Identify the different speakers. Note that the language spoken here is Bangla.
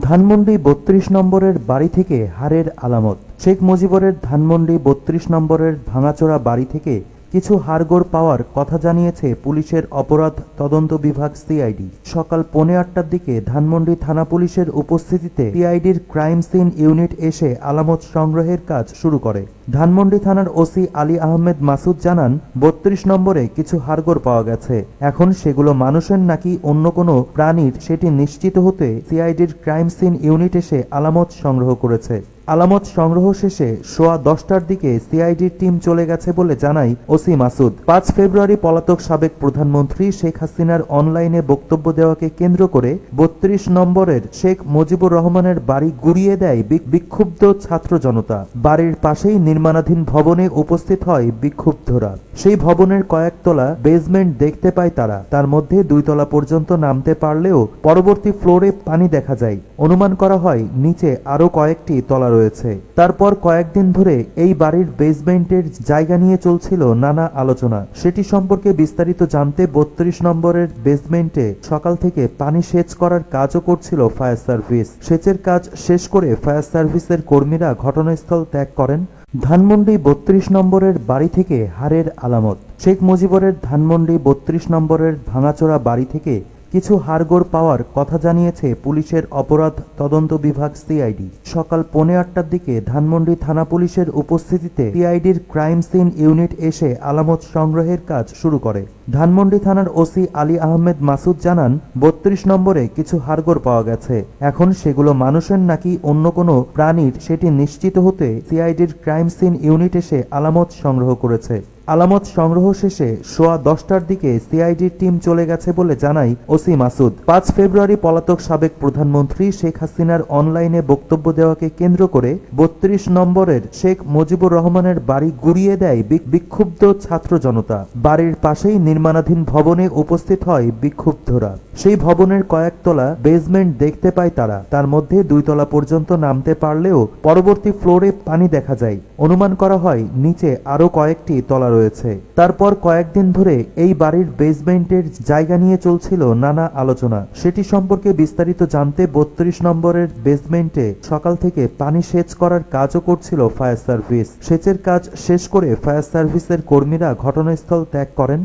Speaker 1: ধানমন্ডি বত্রিশ নম্বরের বাড়ি থেকে হারের আলামত। শেখ মুজিবরের ধানমন্ডি বত্রিশ নম্বরের ভাঙাচোরা বাড়ি থেকে কিছু হাড়গোড় পাওয়ার কথা জানিয়েছে পুলিশের অপরাধ তদন্ত বিভাগ সিআইডি। সকাল পৌনে আটটার দিকে ধানমন্ডি থানা পুলিশের উপস্থিতিতে সিআইডির ক্রাইম সিন ইউনিট এসে আলামত সংগ্রহের কাজ শুরু করে। ধানমন্ডি থানার ওসি আলী আহমেদ মাসুদ জানান, বত্রিশ নম্বরে কিছু হাড়গোড় পাওয়া গেছে। এখন সেগুলো মানুষের নাকি অন্য কোনো প্রাণীর? সেটি নিশ্চিত হতে সিআইডির ক্রাইম সিন ইউনিট এসে আলামত সংগ্রহ করেছে। আলামত সংগ্রহ শেষে সোয়া দশটার দিকে সিআইডির টিম চলে গেছে বলে জানায় ওসি মাসুদ। পাঁচ ফেব্রুয়ারি পলাতক সাবেক প্রধানমন্ত্রী শেখ হাসিনার অনলাইনে বক্তব্য দেওয়াকে কেন্দ্র করে বত্রিশ নম্বরের শেখ মুজিবুর রহমানের বাড়ি গুড়িয়ে দেয় বিক্ষুব্ধ ছাত্র জনতা। বাড়ির পাশেই নির্মাণাধীন ভবনে উপস্থিত হয় বিক্ষুব্ধরা। সেই ভবনের কয়েকতলা বেসমেন্ট দেখতে পায় তারা। তার মধ্যে দুই তলা পর্যন্ত নামতে পারলেও পরবর্তী ফ্লোরে পানি দেখা যায়। অনুমান করা হয়, নিচে আরও কয়েকটি তলা রয়েছে। তারপর কয়েকদিন ধরে এই বাড়ির বেসমেন্টের জায়গা নিয়ে চলছিল নানা আলোচনা। সেটি সম্পর্কে বিস্তারিত জানতে বত্রিশ নম্বরের বেসমেন্টে সকাল থেকে পানি সেচ করার কাজও করছিল ফায়ার সার্ভিস। সেচের কাজ শেষ করে ফায়ার সার্ভিসের কর্মীরা ঘটনাস্থল ত্যাগ করেন। ধানমন্ডি বত্রিশ নম্বরের বাড়ি থেকে হারের আলামত। শেখ মুজিবরের ধানমন্ডি বত্রিশ নম্বরের ভাঙাচোরা বাড়ি থেকে কিছু হাড়গোড় পাওয়ার কথা জানিয়েছে পুলিশের অপরাধ তদন্ত বিভাগ সিআইডি। সকাল পৌনে আটটার দিকে ধানমন্ডি থানা পুলিশের উপস্থিতিতে সিআইডির ক্রাইম সিন ইউনিট এসে আলামত সংগ্রহের কাজ শুরু করে। ধানমন্ডি থানার ওসি আলী আহমেদ মাসুদ জানান, বত্রিশ নম্বরে কিছু হাড়গোড় পাওয়া গেছে। এখন সেগুলো মানুষের নাকি অন্য কোনো প্রাণীর সেটি নিশ্চিত হতে সিআইডির ক্রাইম সিন ইউনিট এসে আলামত সংগ্রহ করেছে। আলামত সংগ্রহ শেষে সোয়া দশটার দিকে সিআইডির টিম চলে গেছে বলে জানায় ওসি মাসুদ। পাঁচ ফেব্রুয়ারি পলাতক সাবেক প্রধানমন্ত্রী শেখ হাসিনার অনলাইনে বক্তব্য দেওয়াকে কেন্দ্র করে বত্রিশ নম্বরের শেখ মুজিবুর রহমানের বাড়ি গুড়িয়ে দেয় বিক্ষুব্ধ ছাত্র জনতা। বাড়ির পাশেই নির্মাণাধীন ভবনে উপস্থিত হয় বিক্ষুব্ধরা। সেই ভবনের কয়েকতলা বেসমেন্ট দেখতে পায় তারা। তার মধ্যে দুই তলা পর্যন্ত নামতে পারলেও পরবর্তী ফ্লোরে পানি দেখা যায়। অনুমান করা হয় নিচে আরও কয়েকটি তলা রয়েছে। তারপর কয়েকদিন ধরে এই বাড়ির বেসমেন্টের জায়গা নিয়ে চলছিল নানা আলোচনা। সেটি সম্পর্কে বিস্তারিত জানতে বত্রিশ নম্বরের বেসমেন্টে সকাল থেকে পানি সেচ করার কাজও করছিল ফায়ার সার্ভিস সেচের কাজ শেষ করে ফায়ার সার্ভিসের কর্মীরা ঘটনাস্থল ত্যাগ করেন